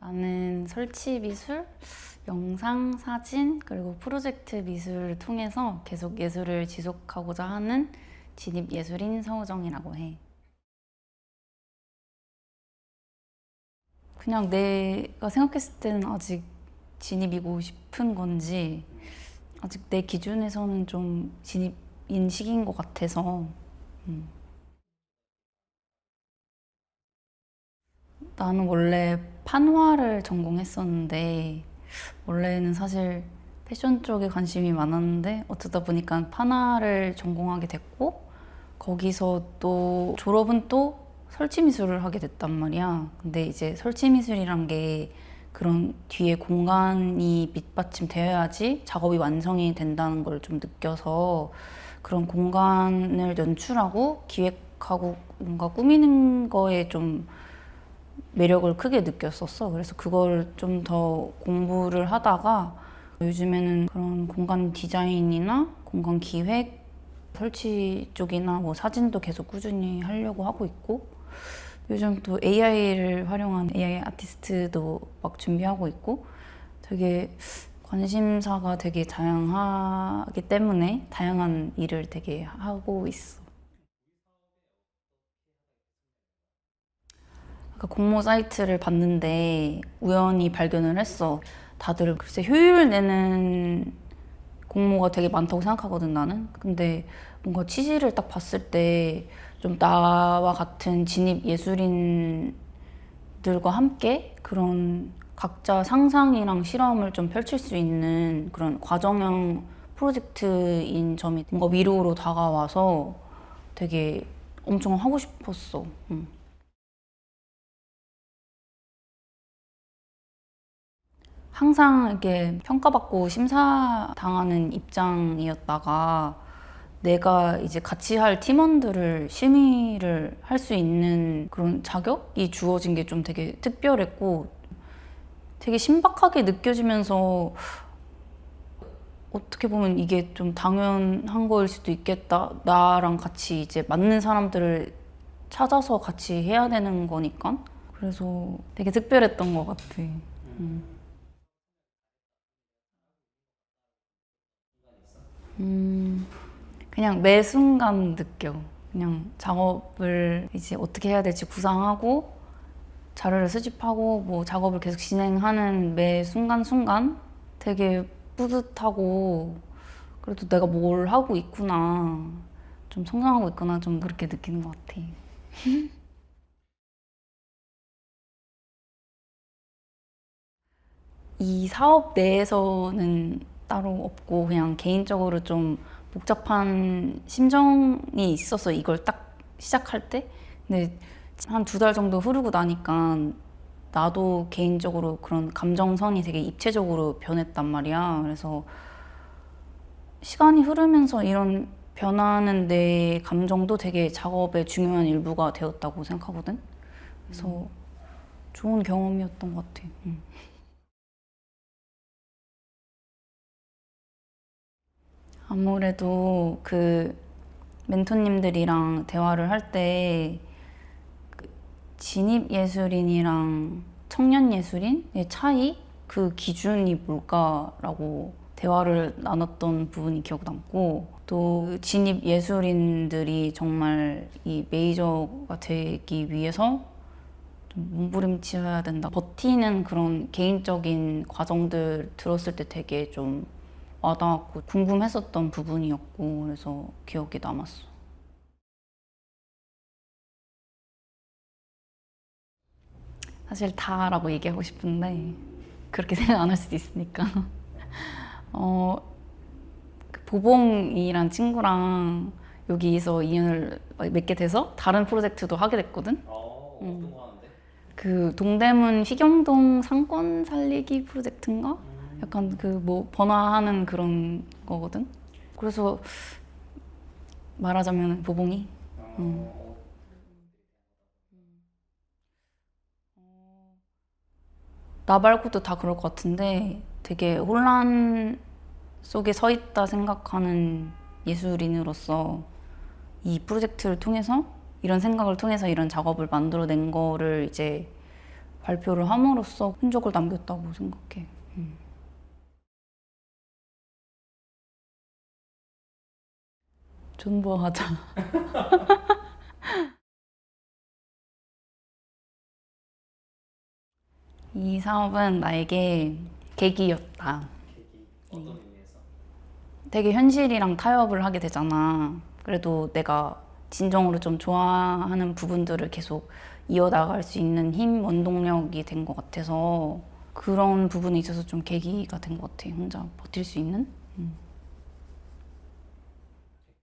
나는 설치 미술, 영상, 사진, 그리고 프로젝트 미술을 통해서 계속 예술을 지속하고자 하는 진입 예술인 서우정이라고 해. 그냥 내가 생각했을 때는 아직 진입이고 싶은 건지 아직 내 기준에서는 좀 진입인 시기인 것 같아서 음. 나는 원래 판화를 전공했었는데 원래는 사실 패션 쪽에 관심이 많았는데 어쩌다 보니까 판화를 전공하게 됐고 거기서 또 졸업은 또 설치 미술을 하게 됐단 말이야. 근데 이제 설치 미술이란 게 그런 뒤에 공간이 밑받침되어야지 작업이 완성이 된다는 걸 좀 느껴서 그런 공간을 연출하고 기획하고 뭔가 꾸미는 거에 좀 매력을 크게 느꼈었어. 그래서 그걸 좀 더 공부를 하다가 요즘에는 그런 공간 디자인이나 공간 기획, 설치 쪽이나 뭐 사진도 계속 꾸준히 하려고 하고 있고 요즘 또 AI를 활용한 AI 아티스트도 막 준비하고 있고 되게 관심사가 되게 다양하기 때문에 다양한 일을 되게 하고 있어. 아까 공모 사이트를 봤는데 우연히 발견을 했어. 다들 글쎄 효율 내는 공모가 되게 많다고 생각하거든 나는. 근데 뭔가 취지를 딱 봤을 때 좀 나와 같은 진입 예술인들과 함께 그런 각자 상상이랑 실험을 좀 펼칠 수 있는 그런 과정형 프로젝트인 점이 뭔가 위로로 다가와서 되게 엄청 하고 싶었어. 응. 항상 이렇게 평가받고 심사당하는 입장이었다가 내가 이제 같이 할 팀원들을 심의를 할 수 있는 그런 자격이 주어진 게 좀 되게 특별했고 되게 신박하게 느껴지면서 어떻게 보면 이게 좀 당연한 거일 수도 있겠다. 나랑 같이 이제 맞는 사람들을 찾아서 같이 해야 되는 거니까. 그래서 되게 특별했던 것 같아. 음. 음, 그냥 매 순간 느껴. 그냥 작업을 이제 어떻게 해야 될지 구상하고 자료를 수집하고 뭐 작업을 계속 진행하는 매 순간순간 되게 뿌듯하고 그래도 내가 뭘 하고 있구나. 좀 성장하고 있구나. 좀 그렇게 느끼는 것 같아. 이 사업 내에서는 따로 없고 그냥 개인적으로 좀 복잡한 심정이 있어서 이걸 딱 시작할 때 근데 한 두 달 정도 흐르고 나니까 나도 개인적으로 그런 감정선이 되게 입체적으로 변했단 말이야. 그래서 시간이 흐르면서 이런 변하는 내 감정도 되게 작업의 중요한 일부가 되었다고 생각하거든. 그래서 좋은 경험이었던 것 같아. 응. 아무래도 그 멘토님들이랑 대화를 할때 그 진입 예술인이랑 청년 예술인의 차이? 그 기준이 뭘까라고 대화를 나눴던 부분이 기억 남고 또그 진입 예술인들이 정말 이 메이저가 되기 위해서 좀 몸부림쳐야 된다. 버티는 그런 개인적인 과정들 들었을 때 되게 좀 와닿았고 궁금했었던 부분이었고 그래서 기억에 남았어. 사실 다라고 얘기하고 싶은데 그렇게 생각 안 할 수도 있으니까 어, 그 보봉이란 친구랑 여기서 인연을 맺게 돼서 다른 프로젝트도 하게 됐거든. 어, 음. 어떤 거 하는데? 그 동대문 희경동 상권 살리기 프로젝트인가? 음. 약간 그 뭐 번화하는 그런 거거든. 그래서 말하자면 보봉이 음. 어, 나 말고도 다 그럴 것 같은데 되게 혼란 속에 서 있다 생각하는 예술인으로서 이 프로젝트를 통해서 이런 생각을 통해서 이런 작업을 만들어낸 거를 이제 발표를 함으로써 흔적을 남겼다고 생각해. 음. 존버하자. 이 사업은 나에게 계기였다. 어떤 의미에서? 되게 현실이랑 타협을 하게 되잖아. 그래도 내가 진정으로 좀 좋아하는 부분들을 계속 이어나갈 수 있는 힘, 원동력이 된 것 같아서 그런 부분에 있어서 좀 계기가 된 것 같아. 혼자 버틸 수 있는? 음.